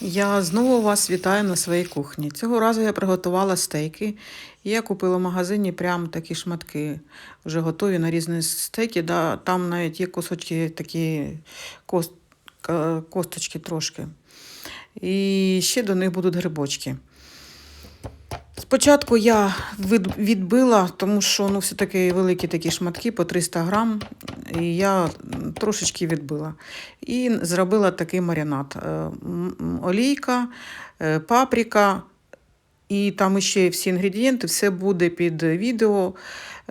Я знову вас вітаю на своїй кухні. Цього разу я приготувала стейки. Я купила в магазині прям такі шматки, вже готові нарізані стейки. Да, там навіть є кусочки такі кост, косточки трошки. І ще до них будуть грибочки. Спочатку я відбила, тому що ну, все-таки великі такі шматки по 300 грам, і я трошечки відбила. І зробила такий маринад. Е, Олійка, е, паприка, і там ще всі інгредієнти, все буде під відео,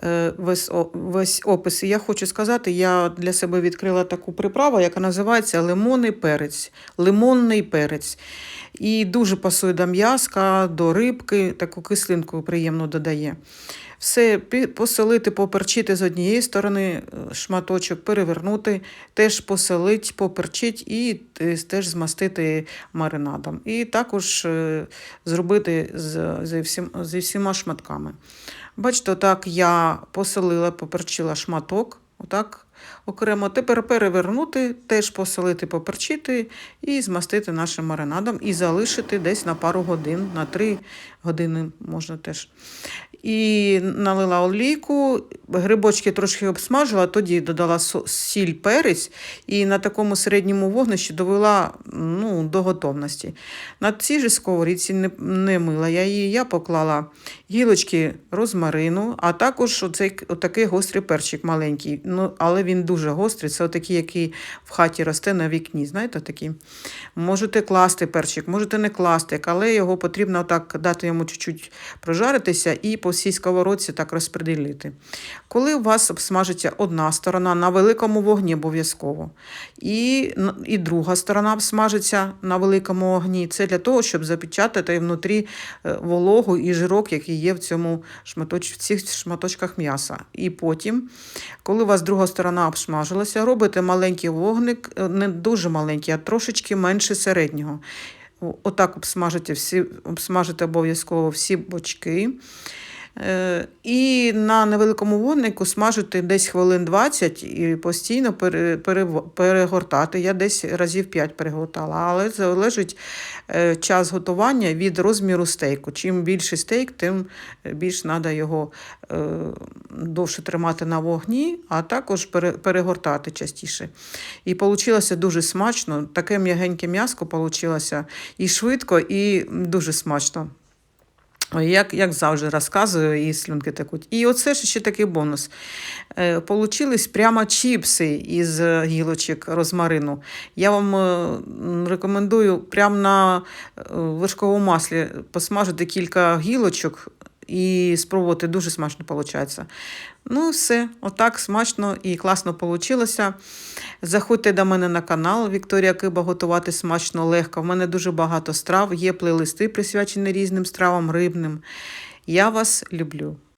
е, весь, весь опис. І я хочу сказати, я для себе відкрила таку приправу, яка називається лимонний перець. Лимонний перець. І дуже пасує до м'яска, до рибки, таку кислинку приємно додає. Все поселити, поперчити з однієї сторони, е, шматочок перевернути, теж поселить, поперчити і е, теж змастити маринадом. І також е, зробити зі, всім, зі всіма шматками. Бачите, так я поселила, поперчила шматок. Отак окремо. Тепер перевернути, теж посолити, поперчити і змастити нашим маринадом і залишити десь на пару годин, на 3 години можна теж. І налила олійку, грибочки трошки обсмажила, тоді додала сіль, перець і на такому середньому вогнищі довела ну, до готовності. На цій же сковорідці не, не мила я її, я поклала гілочки розмарину, а також оцей, отакий гострий перчик маленький. Ну, але він дуже гострий, це отакий, який в хаті росте на вікні. Знаєте, такий. Можете класти перчик, можете не класти, але його потрібно так дати йому чуть-чуть прожаритися і по всій сковородці так розподілити. Коли у вас обсмажиться одна сторона на великому вогні обов'язково, і, і друга сторона обсмажиться на великому вогні, це для того, щоб запечатати внутрі е, вологу і жирок, який є в цьому шматоч... в цих шматочках м'яса. І потім, коли у вас друга сторона обсмажилася, робите маленький вогник, е, не дуже маленький, а трошечки менше середнього. Отак обсмажите, всі, обсмажите обов'язково всі бочки. Е, І на невеликому вогнику смажити десь хвилин 20 і постійно перегортати. Я десь разів 5 перегортала, але залежить е, час готування від розміру стейку. Чим більший стейк, тим більш треба його довше тримати на вогні, а також перегортати частіше. І вийшло дуже смачно. Таке м'ягеньке м'яско вийшло і швидко, і дуже смачно. Як, як завжди розказую, і слюнки текуть. І оце ще такий бонус. Е, Получились прямо чіпси із гілочок розмарину. Я вам е, рекомендую прямо на е, вершковому маслі посмажити кілька гілочок і спробувати дуже смачно виходить. Ну, все, отак смачно і класно вийшло. Заходьте до мене на канал Вікторія Киба готувати смачно легко. В мене дуже багато страв, є плейлисти присвячені різним стравам рибним. Я вас люблю.